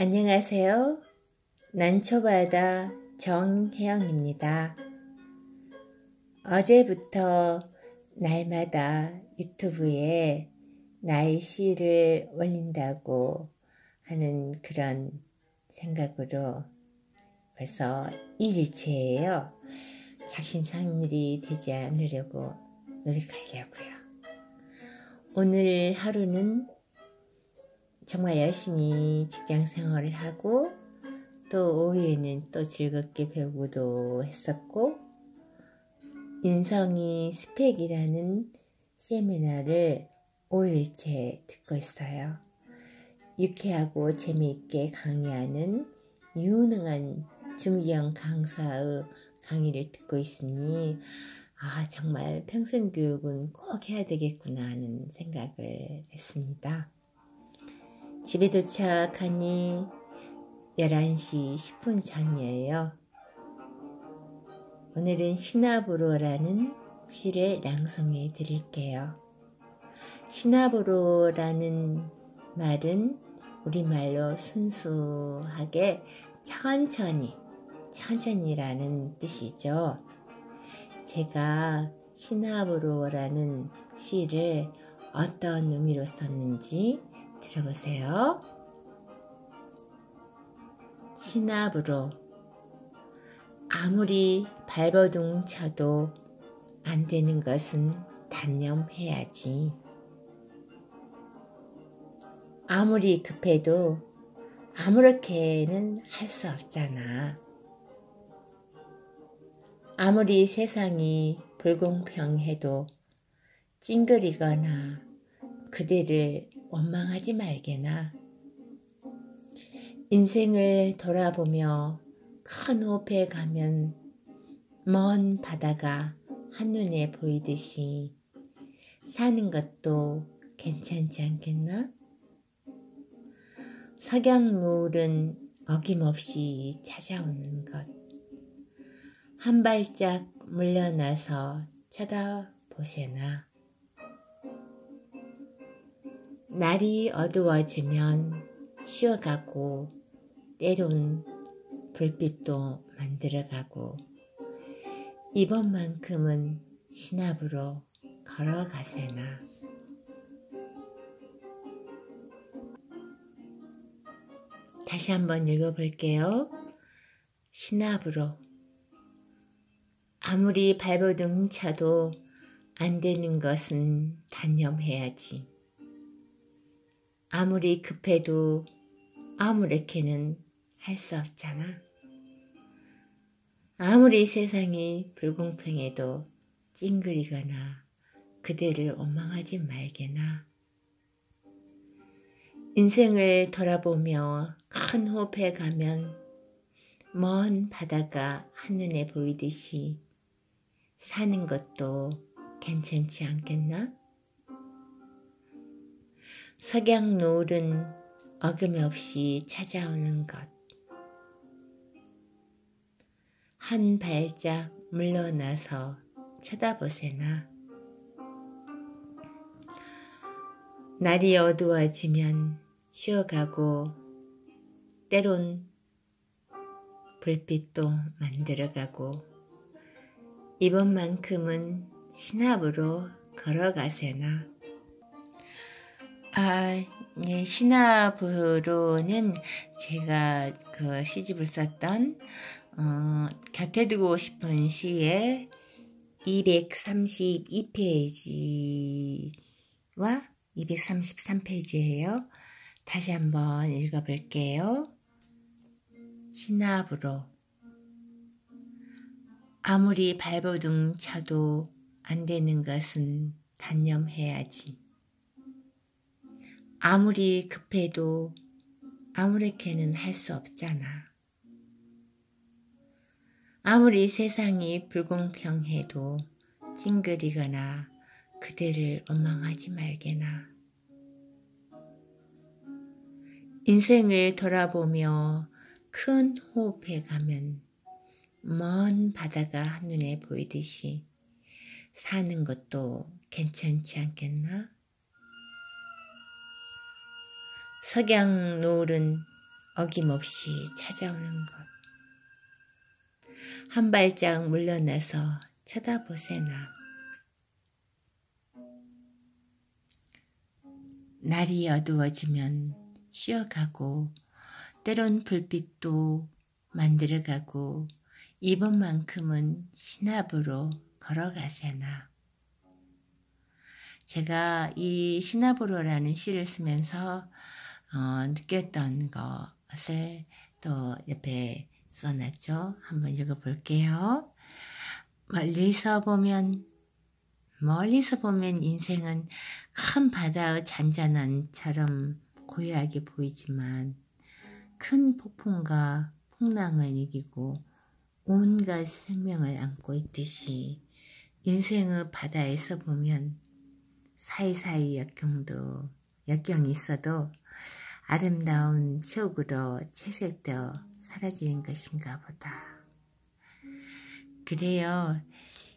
안녕하세요. 난초바다 정혜영입니다. 어제부터 날마다 유튜브에 시를 올린다고 하는 그런 생각으로 벌써 1일째예요. 작심삼일이 되지 않으려고 노력하려고요. 오늘 하루는 정말 열심히 직장 생활을 하고 또 오후에는 또 즐겁게 배우기도 했었고 인성이 스펙이라는 세미나를 5일째 듣고 있어요. 유쾌하고 재미있게 강의하는 유능한 중기형 강사의 강의를 듣고 있으니 아 정말 평생 교육은 꼭 해야 되겠구나 하는 생각을 했습니다. 집에 도착하니 11시 10분 전이에요. 오늘은 시나브로라는 시를 낭송해 드릴게요. 시나브로라는 말은 우리말로 순수하게 천천히, 천천히라는 뜻이죠. 제가 시나브로라는 시를 어떤 의미로 썼는지 들어보세요. 시나브로 아무리 발버둥 쳐도 안 되는 것은 단념해야지. 아무리 급해도 아무렇게는 할 수 없잖아. 아무리 세상이 불공평해도 찡그리거나 그대를 원망하지 말게나. 인생을 돌아보며 큰 호흡해 가면 먼 바다가 한눈에 보이듯이 사는 것도 괜찮지 않겠나? 석양노을은 어김없이 찾아오는 것. 한 발짝 물러나서 쳐다보세나. 날이 어두워지면 쉬어가고 때론 불빛도 만들어가고 이번만큼은 신압으로 걸어가세나. 다시 한번 읽어볼게요. 신압으로 아무리 발버둥 차도 안 되는 것은 단념해야지. 아무리 급해도 아무렇게는 할 수 없잖아. 아무리 세상이 불공평해도 찡그리거나 그대를 원망하지 말게나. 인생을 돌아보며 큰 호흡해 가면 먼 바다가 한눈에 보이듯이 사는 것도 괜찮지 않겠나? 석양 노을은 어김없이 찾아오는 것. 한 발짝 물러나서 쳐다보세나. 날이 어두워지면 쉬어가고 때론 불빛도 만들어가고 이번만큼은 신압으로 걸어가세나. 아, 네, 신압으로는 제가 그 시집을 썼던 어, 곁에 두고 싶은 시의 232페이지와 233페이지예요. 다시 한번 읽어볼게요. 신압으로 아무리 발버둥 차도 안 되는 것은 단념해야지. 아무리 급해도 아무렇게는 할 수 없잖아. 아무리 세상이 불공평해도 찡그리거나 그대를 원망하지 말게나. 인생을 돌아보며 큰 호흡해 가면 먼 바다가 한눈에 보이듯이 사는 것도 괜찮지 않겠나? 석양 노을은 어김없이 찾아오는 것. 한 발짝 물러나서 쳐다보세나. 날이 어두워지면 쉬어가고 때론 불빛도 만들어가고 이번만큼은 신압으로 걸어가세나. 제가 이 시나브로라는 시를 쓰면서 어, 느꼈던 것을 또 옆에 써놨죠. 한번 읽어볼게요. 멀리서 보면 멀리서 보면 인생은 큰 바다의 잔잔한처럼 고요하게 보이지만 큰 폭풍과 풍랑을 이기고 온갖 생명을 안고 있듯이 인생의 바다에서 보면 사이사이 역경도 역경이 있어도 아름다운 추억으로 채색되어 사라지는 것인가 보다. 그래요.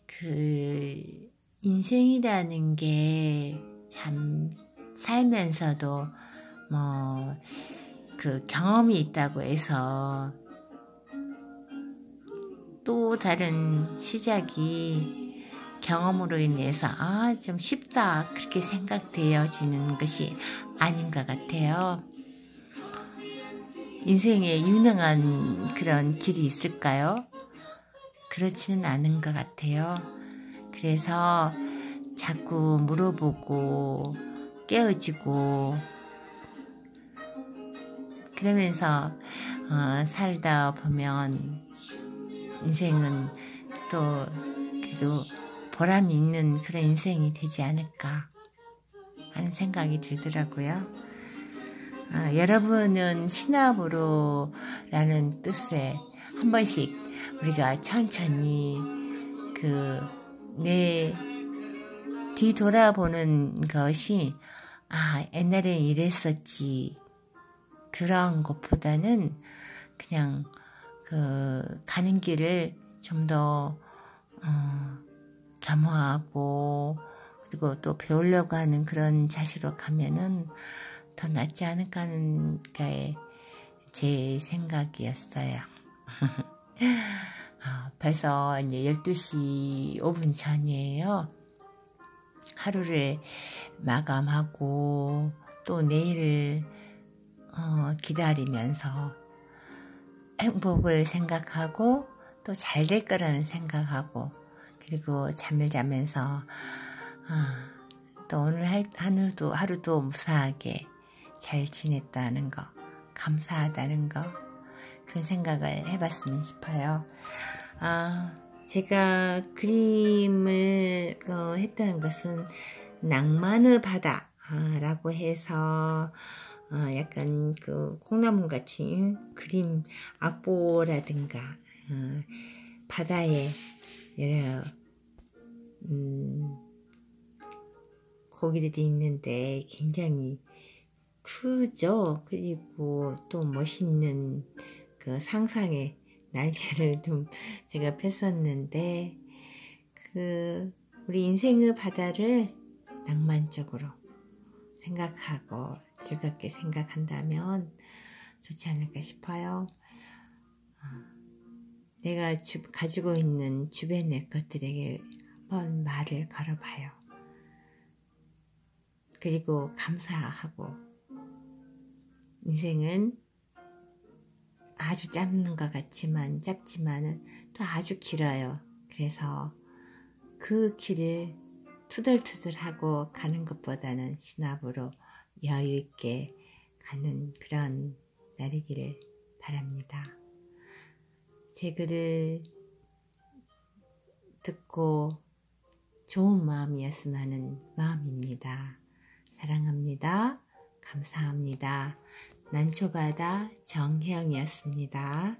그 인생이라는 게 참 살면서도 뭐 그 경험이 있다고 해서 또 다른 시작이 경험으로 인해서 아 좀 쉽다 그렇게 생각되어지는 것이 아닌 것 같아요. 인생에 유능한 그런 길이 있을까요? 그렇지는 않은 것 같아요. 그래서 자꾸 물어보고 깨어지고 그러면서 어, 살다 보면 인생은 또 그래도 보람 있는 그런 인생이 되지 않을까 하는 생각이 들더라고요. 아, 여러분은 신압으로라는 뜻에 한 번씩 우리가 천천히 그 내 뒤돌아보는 것이 아 옛날에 이랬었지 그런 것보다는 그냥 그 가는 길을 좀더 어, 겸허하고 그리고 또 배우려고 하는 그런 자세로 가면은 더 낫지 않을까 하는 게제 생각이었어요. 어, 벌써 이제 12시 5분 전이에요. 하루를 마감하고 또 내일을 어, 기다리면서 행복을 생각하고 또 잘 될 거라는 생각하고 그리고 잠을 자면서 어, 또 오늘 하루도 하루도 무사하게 잘 지냈다는 거 감사하다는 거 그런 생각을 해봤으면 싶어요. 아 제가 그림을 어, 했다는 것은 낭만의 바다라고 해서 어, 약간 그 콩나물 같이 그림 악보라든가 어, 바다에 여러 음, 고기들이 있는데 굉장히 크죠. 그리고 또 멋있는 그 상상의 날개를 좀 제가 폈었는데 그 우리 인생의 바다를 낭만적으로 생각하고 즐겁게 생각한다면 좋지 않을까 싶어요. 어, 내가 주, 가지고 있는 주변의 것들에게 한번 말을 걸어봐요. 그리고 감사하고 인생은 아주 짧은 것 같지만 짧지만은 또 아주 길어요. 그래서 그 길을 투덜투덜하고 가는 것보다는 신압으로 여유 있게 가는 그런 날이기를 바랍니다. 제 글을 듣고 좋은 마음이었으면 하는 마음입니다. 사랑합니다. 감사합니다. 난초바다 정혜영이었습니다.